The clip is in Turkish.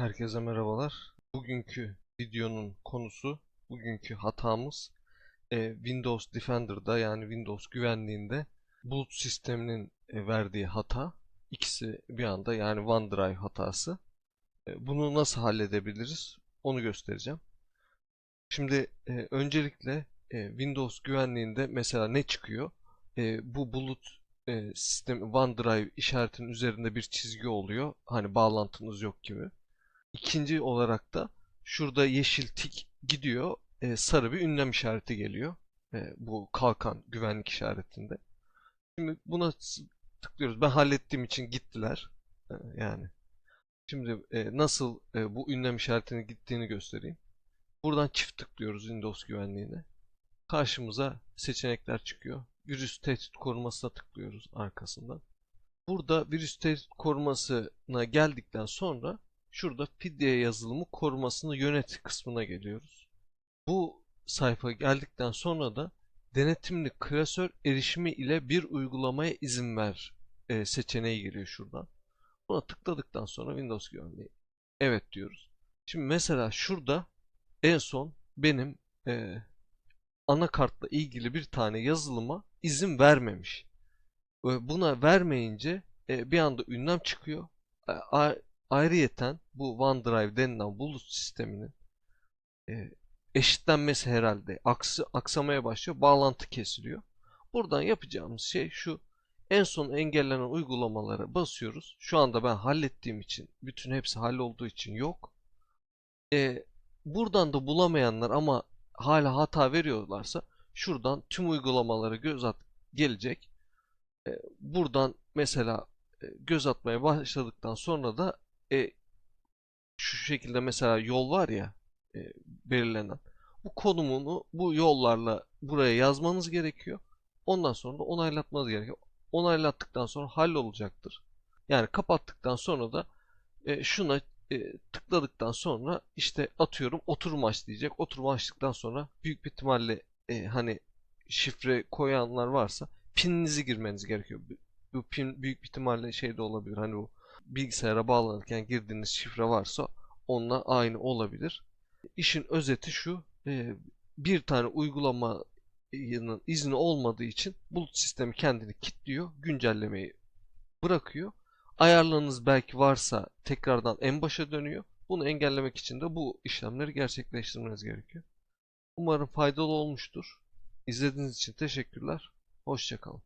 Herkese merhabalar. Bugünkü videonun konusu, bugünkü hatamız e, Windows Defender'da yani Windows güvenliğinde bulut sisteminin e, verdiği hata. İkisi bir anda yani OneDrive hatası. E, bunu nasıl halledebiliriz? Onu göstereceğim. Şimdi e, öncelikle e, Windows güvenliğinde mesela ne çıkıyor? E, bu bulut e, sistem OneDrive işaretinin üzerinde bir çizgi oluyor. Hani bağlantınız yok gibi. İkinci olarak da şurada yeşil tik gidiyor. e, sarı bir ünlem işareti geliyor. E, bu kalkan güvenlik işaretinde. Şimdi buna tıklıyoruz. Ben hallettiğim için gittiler. E, yani. Şimdi e, nasıl e, bu ünlem işaretinin gittiğini göstereyim. Buradan çift tıklıyoruz Windows güvenliğine. Karşımıza seçenekler çıkıyor. Virüs tehdit korumasına tıklıyoruz arkasından. Burada virüs tehdit korumasına geldikten sonra şurada fidye yazılımı korumasını yönet kısmına geliyoruz. Bu sayfa geldikten sonra da denetimli klasör erişimi ile bir uygulamaya izin ver e, seçeneği geliyor şuradan. Buna tıkladıktan sonra Windows güvenliği evet diyoruz. Şimdi mesela şurada en son benim e, anakartla ilgili bir tane yazılıma izin vermemiş. Ve buna vermeyince e, bir anda ünlem çıkıyor. Ayrıyeten bu OneDrive denilen bulut sisteminin e, eşitlenmesi herhalde aksı, aksamaya başlıyor. Bağlantı kesiliyor. Buradan yapacağımız şey şu. En son engellenen uygulamalara basıyoruz. Şu anda ben hallettiğim için, bütün hepsi hallolduğu için yok. E, buradan da bulamayanlar ama hala hata veriyorlarsa şuradan tüm uygulamalara göz at gelecek. E, buradan mesela e, göz atmaya başladıktan sonra da e, şu şekilde mesela yol var ya e, belirlenen. Bu konumunu bu yollarla buraya yazmanız gerekiyor. Ondan sonra da onaylatmanız gerekiyor. Onaylattıktan sonra hallolacaktır. Yani kapattıktan sonra da e, şuna e, tıkladıktan sonra işte atıyorum oturum aç diyecek. Oturum açtıktan sonra büyük bir ihtimalle e, hani şifre koyanlar varsa pininizi girmeniz gerekiyor. Bu- pin büyük bir ihtimalle şey de olabilir. Hani bu bilgisayara bağlanırken girdiğiniz şifre varsa onunla aynı olabilir. İşin özeti şu. e, bir tane uygulamanın izni olmadığı için bulut sistemi kendini kilitliyor. Güncellemeyi bırakıyor. Ayarlarınız belki varsa tekrardan en başa dönüyor. Bunu engellemek için de bu işlemleri gerçekleştirmeniz gerekiyor. Umarım faydalı olmuştur. İzlediğiniz için teşekkürler. Hoşçakalın.